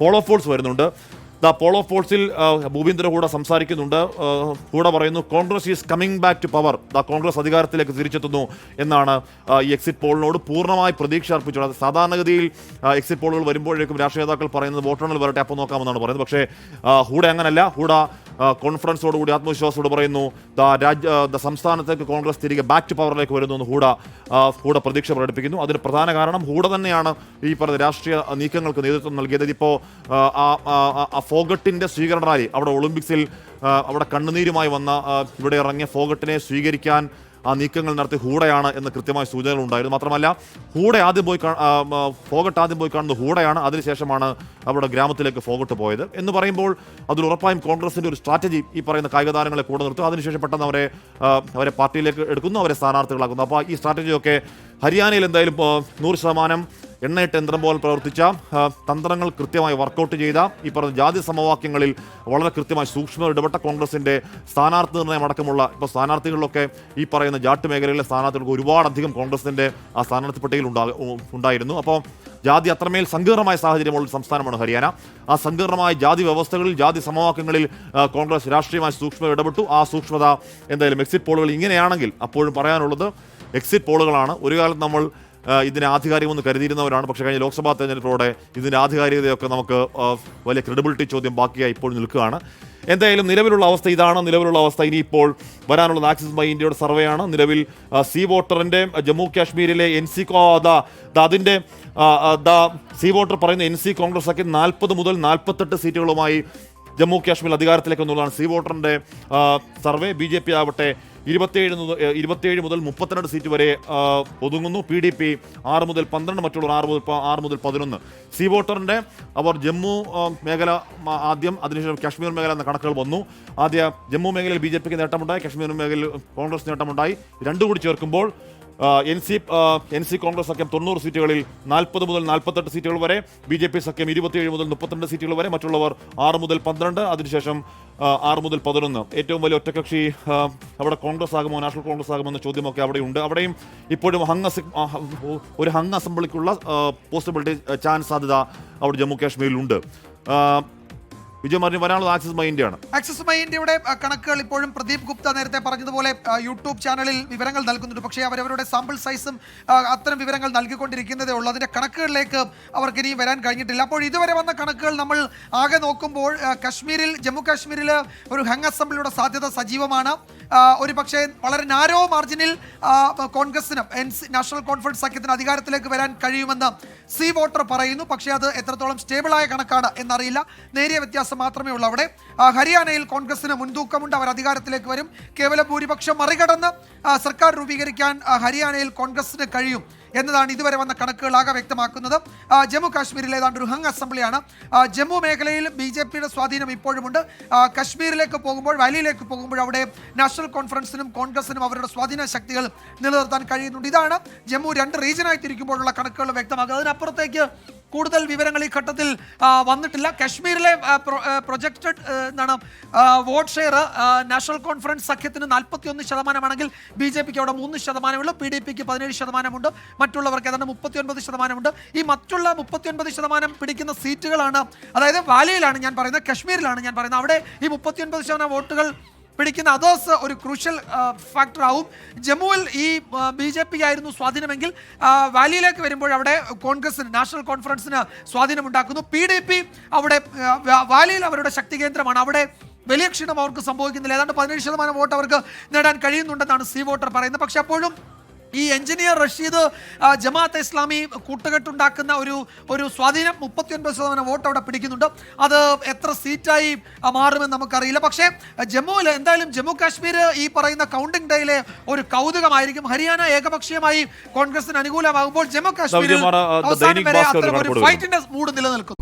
Polo polls വരുന്നുണ്ട്. The poll of ഫോൾസിൽ ഭൂപീന്ദ്ര കൂടെ സംസാരിക്കുന്നുണ്ട്. ഹൂഡ പറയുന്നു Congress is coming back to power the Congress അധികാരത്തിലേക്ക് തിരിച്ചെത്തുന്നു എന്നാണ് ഈ എക്സിറ്റ് പോളിനോട് പൂർണമായി പ്രതീക്ഷ അർപ്പിച്ചത്. സാധാരണഗതിയിൽ എക്സിറ്റ് പോളുകൾ വരുമ്പോഴേക്കും രാഷ്ട്രീയ നേതാക്കൾ പറയുന്നത് വോട്ടെണ്ണൽ വരട്ടെ അപ്പോൾ നോക്കാമെന്നാണ് പറയുന്നത്. പക്ഷേ ഹൂഡ അങ്ങനല്ല. ഹൂഡ കോൺഫിഡൻസോടുകൂടി ആത്മവിശ്വാസത്തോട് പറയുന്നു. രാജ്യ സംസ്ഥാനത്തേക്ക് കോൺഗ്രസ് തിരികെ ബാക്ക് ടു പവറിലേക്ക് വരുന്നു എന്ന് ഹൂഡ ഹൂഡ പ്രതീക്ഷ പ്രകടിപ്പിക്കുന്നു. അതിന് പ്രധാന കാരണം ഹൂഡ തന്നെയാണ് ഈ പറഞ്ഞ രാഷ്ട്രീയ നീക്കങ്ങൾക്ക് നേതൃത്വം നൽകിയത്. ഇതിപ്പോൾ ആ ഫോഗട്ടിന്റെ സ്വീകരണ റാലി അവിടെ ഒളിമ്പിക്സിൽ അവിടെ കണ്ണുനീരുമായി വന്ന ഇവിടെ ഇറങ്ങിയ ഫോഗട്ടിനെ സ്വീകരിക്കാൻ ആ നീക്കങ്ങൾ നടത്തി ഹൂഡയാണ് എന്ന് കൃത്യമായ സൂചനകൾ ഉണ്ടായിരുന്നു. മാത്രമല്ല ഹൂഡ ആദ്യം പോയി ഫോഗട്ട് ആദ്യം പോയി കാണുന്നത് ഹൂഡയാണ്. അതിനുശേഷമാണ് അവരുടെ ഗ്രാമത്തിലേക്ക് ഫോഗട്ട് പോയത്. എന്ന് പറയുമ്പോൾ അതിൽ ഉറപ്പായും കോൺഗ്രസിന്റെ ഒരു സ്ട്രാറ്റജി ഈ പറയുന്ന കായിക താരങ്ങളെ കൂടെ നിർത്തും. അതിനുശേഷം പെട്ടെന്ന് അവരെ അവരെ പാർട്ടിയിലേക്ക് എടുക്കുന്നു അവരെ സ്ഥാനാർത്ഥികളാക്കുന്നു. അപ്പോൾ ഈ സ്ട്രാറ്റജിയൊക്കെ ഹരിയാനയിൽ എന്തായാലും നൂറ് ശതമാനം എണ്ണയിട്ട് യന്ത്രം പോലെ പ്രവർത്തിച്ച തന്ത്രങ്ങൾ കൃത്യമായി വർക്കൗട്ട് ചെയ്ത ഈ പറഞ്ഞ ജാതി സമവാക്യങ്ങളിൽ വളരെ കൃത്യമായി സൂക്ഷ്മ ഇടപെട്ട കോൺഗ്രസിന്റെ സ്ഥാനാർത്ഥി നിർണയം അടക്കമുള്ള ഇപ്പോൾ സ്ഥാനാർത്ഥികളിലൊക്കെ ഈ പറയുന്ന ജാട്ട് മേഖലയിലെ സ്ഥാനാർത്ഥികൾക്ക് ഒരുപാടധികം കോൺഗ്രസിന്റെ ആ സ്ഥാനാർത്ഥി പട്ടികയിൽ ഉണ്ടായിരുന്നു. അപ്പോൾ ജാതി അത്രമേൽ സങ്കീർണമായ സാഹചര്യമുള്ള സംസ്ഥാനമാണ് ഹരിയാന. ആ സങ്കീർണമായ ജാതി വ്യവസ്ഥകളിൽ ജാതി സമവാക്യങ്ങളിൽ കോൺഗ്രസ് രാഷ്ട്രീയമായി സൂക്ഷ്മ ഇടപെട്ടു. ആ സൂക്ഷ്മത എന്തായാലും എക്സിറ്റ് പോളുകൾ ഇങ്ങനെയാണെങ്കിൽ അപ്പോഴും പറയാനുള്ളത് എക്സിറ്റ് പോളുകളാണ് ഒരു കാലത്ത് നമ്മൾ ഇതിനെ ആധികാരികമെന്ന് കരുതിയിരുന്നവരാണ്. പക്ഷേ കഴിഞ്ഞ ലോക്സഭാ തെരഞ്ഞെടുപ്പോടെ ഇതിന്റെ ആധികാരികതയൊക്കെ നമുക്ക് വലിയ ക്രെഡിബിലിറ്റി ചോദ്യം ബാക്കിയായി ഇപ്പോൾ നിൽക്കുകയാണ്. എന്തായാലും നിലവിലുള്ള അവസ്ഥ ഇതാണ്. നിലവിലുള്ള അവസ്ഥ ഇനിയിപ്പോൾ വരാനുള്ള ആക്സിസ് ബൈ ഇന്ത്യയുടെ സർവേയാണ് നിലവിൽ സി വോട്ടറിന്റെ ജമ്മു കാശ്മീരിലെ എൻ സി അതിന്റെ ദ സി വോട്ടർ പറയുന്ന എൻ സി കോൺഗ്രസ് ഒക്കെ നാൽപ്പത് മുതൽ നാൽപ്പത്തെട്ട് സീറ്റുകളുമായി ജമ്മു കാശ്മീർ അധികാരത്തിലേക്ക് എന്നുള്ളതാണ് സി വോട്ടറിന്റെ സർവേ ബി ജെ പി ആവട്ടെ ഇരുപത്തിയേഴ് ഇരുപത്തിയേഴ് മുതൽ മുപ്പത്തിരണ്ട് സീറ്റ് വരെ ഒതുങ്ങുന്നു. പി ഡി പി ആറ് മുതൽ പന്ത്രണ്ട് മറ്റുള്ളവർ ആറ് മുതൽ ആറ് മുതൽ പതിനൊന്ന്. സി വോട്ടറിന്റെ അവർ ജമ്മു മേഖല ആദ്യം അതിനുശേഷം കാശ്മീർ മേഖല എന്ന കണക്കുകൾ വന്നു. ആദ്യ ജമ്മു മേഖലയിൽ ബി ജെ പിക്ക് നേട്ടമുണ്ടായി കാശ്മീർ മേഖലയിൽ കോൺഗ്രസ് നേട്ടമുണ്ടായി. രണ്ടു കൂടി ചേർക്കുമ്പോൾ N C N C Congress സഖ്യം തൊണ്ണൂറ് സീറ്റുകളിൽ നാൽപ്പത് മുതൽ നാൽപ്പത്തെട്ട് സീറ്റുകൾ വരെ ബി ജെ പി സഖ്യം ഇരുപത്തിയേഴ് മുതൽ മുപ്പത്തിരണ്ട് സീറ്റുകൾ വരെ മറ്റുള്ളവർ ആറ് മുതൽ പന്ത്രണ്ട് അതിനുശേഷം ആറ് മുതൽ പതിനൊന്ന്. ഏറ്റവും വലിയ ഒറ്റകക്ഷി അവിടെ കോൺഗ്രസ് ആകുമോ നാഷണൽ കോൺഗ്രസ് ആകുമോ എന്ന ചോദ്യമൊക്കെ അവിടെയുണ്ട്. അവിടെയും ഇപ്പോഴും ഹങ് ഒരു ഹങ് അസംബ്ലിക്കുള്ള പോസിബിലിറ്റി ചാൻസ് സാധ്യത അവിടെ ജമ്മു കാശ്മീരിലുണ്ട്. ആ, പറഞ്ഞു വരാനുള്ളത് ആക്സസ് മൈ ഇന്ത്യയാണ് ആക്സിസ് മൈ ഇന്ത്യയുടെ കണക്കുകൾ ഇപ്പോഴും പ്രദീപ് ഗുപ്ത നേരത്തെ പറഞ്ഞതുപോലെ യൂട്യൂബ് ചാനലിൽ വിവരങ്ങൾ നൽകുന്നുണ്ട്. പക്ഷേ അവരവരുടെ സാമ്പിൾ സൈസും അത്തരം വിവരങ്ങൾ നൽകിക്കൊണ്ടിരിക്കുന്നതേ ഉള്ളൂ. അതിന്റെ കണക്കുകളിലേക്ക് അവർക്ക് ഇനിയും വരാൻ കഴിഞ്ഞിട്ടില്ല. അപ്പോൾ ഇതുവരെ വന്ന കണക്കുകൾ നമ്മൾ ആകെ നോക്കുമ്പോൾ കാശ്മീരിൽ ജമ്മു കാശ്മീരിൽ ഒരു ഹങ് അസംബ്ലിയുടെ സാധ്യത സജീവമാണ്. ഒരു പക്ഷേ വളരെ നാരോ മാർജിനിൽ കോൺഗ്രസിനും കോൺഗ്രസിന് എൻ നാഷണൽ കോൺഫറൻസ് സഖ്യത്തിന് അധികാരത്തിലേക്ക് വരാൻ കഴിയുമെന്ന് സി വോട്ടർ പറയുന്നു. പക്ഷേ അത് എത്രത്തോളം സ്റ്റേബിളായ കണക്കാണ് എന്നറിയില്ല. നേരിയ വ്യത്യാസം മാത്രമേ ഉള്ളൂ അവിടെ. ഹരിയാനയിൽ കോൺഗ്രസിന് മുൻതൂക്കമുണ്ട്. അവർ അധികാരത്തിലേക്ക് വരും. കേവല ഭൂരിപക്ഷം മറികടന്ന് സർക്കാർ രൂപീകരിക്കാൻ ഹരിയാനയിൽ കോൺഗ്രസിന് കഴിയും. എന്നതാണ് ഇതുവരെ വന്ന കണക്കുകളാകെ വ്യക്തമാക്കുന്നത്. ജമ്മു കാശ്മീരിലെ ഏതാണ്ട് ഒരു ഹങ് അസംബ്ലിയാണ്. ജമ്മു മേഖലയിൽ ബി ജെ പിയുടെ സ്വാധീനം ഇപ്പോഴുമുണ്ട്. കശ്മീരിലേക്ക് പോകുമ്പോൾ വാലിയിലേക്ക് പോകുമ്പോൾ അവിടെ നാഷണൽ കോൺഫറൻസിനും കോൺഗ്രസിനും അവരുടെ സ്വാധീന ശക്തികൾ നിലനിർത്താൻ കഴിയുന്നുണ്ട്. ഇതാണ് ജമ്മു രണ്ട് റീജിയനായി തിരിക്കുമ്പോഴുള്ള കണക്കുകൾ വ്യക്തമാക്കുക അതിനപ്പുറത്തേക്ക് കൂടുതൽ വിവരങ്ങൾ ഈ ഘട്ടത്തിൽ വന്നിട്ടില്ല. കശ്മീരിലെ പ്രൊജക്റ്റഡ് എന്താണ് വോട്ട് ഷെയർ നാഷണൽ കോൺഫറൻസ് സഖ്യത്തിന് നാൽപ്പത്തി ഒന്ന് ശതമാനമാണെങ്കിൽ ബി ജെ പിക്ക് അവിടെ മൂന്ന് ശതമാനമുള്ളൂ പി ഡി പിക്ക് പതിനേഴ് ശതമാനമുണ്ട്. മറ്റുള്ളവർക്ക് ഏതാണ്ട് മുപ്പത്തി ഒൻപത് ശതമാനമുണ്ട്. ഈ മറ്റുള്ള മുപ്പത്തി ഒൻപത് ശതമാനം പിടിക്കുന്ന സീറ്റുകളാണ് അതായത് വാലിയിലാണ് ഞാൻ പറയുന്നത് കശ്മീരിലാണ് ഞാൻ പറയുന്നത്. അവിടെ ഈ മുപ്പത്തി ഒൻപത് ശതമാനം വോട്ടുകൾ പിടിക്കുന്ന അതേഴ്സ് ഒരു ക്രൂഷ്യൽ ഫാക്ടർ ആവും. ജമ്മുവിൽ ഈ ബി ജെ പി ആയിരുന്നു സ്വാധീനമെങ്കിൽ വാലിയിലേക്ക് വരുമ്പോൾ അവിടെ കോൺഗ്രസിന് നാഷണൽ കോൺഫറൻസിന് സ്വാധീനമുണ്ടാക്കുന്നു. പി ഡി പി അവിടെ വാലിയിൽ അവരുടെ ശക്തി കേന്ദ്രമാണ്. അവിടെ വലിയ ക്ഷീണം അവർക്ക് സംഭവിക്കുന്നില്ല. ഏതാണ്ട് പതിനേഴ് ശതമാനം വോട്ട് അവർക്ക് നേടാൻ കഴിയുന്നുണ്ടെന്നാണ് സി വോട്ടർ പറയുന്നത്. പക്ഷെ അപ്പോഴും ഈ എഞ്ചിനീയർ റഷീദ് ജമാഅത്ത് ഇസ്ലാമി കൂട്ടുകെട്ടുണ്ടാക്കുന്ന ഒരു ഒരു സ്വാധീനം മുപ്പത്തിയൊൻപത് ശതമാനം വോട്ട് അവിടെ പിടിക്കുന്നുണ്ട്. അത് എത്ര സീറ്റായി മാറുമെന്ന് നമുക്കറിയില്ല. പക്ഷേ ജമ്മുവിൽ എന്തായാലും ജമ്മു കാശ്മീർ ഈ പറയുന്ന കൗണ്ടിംഗ് ഡേയിലെ ഒരു കൗതുകമായിരിക്കും. ഹരിയാന ഏകപക്ഷീയമായി കോൺഗ്രസിന് അനുകൂലമാകുമ്പോൾ ജമ്മു കാശ്മീരിൽ ഫൈറ്റിന്റെ മൂഡ് നിലനിൽക്കുന്നു.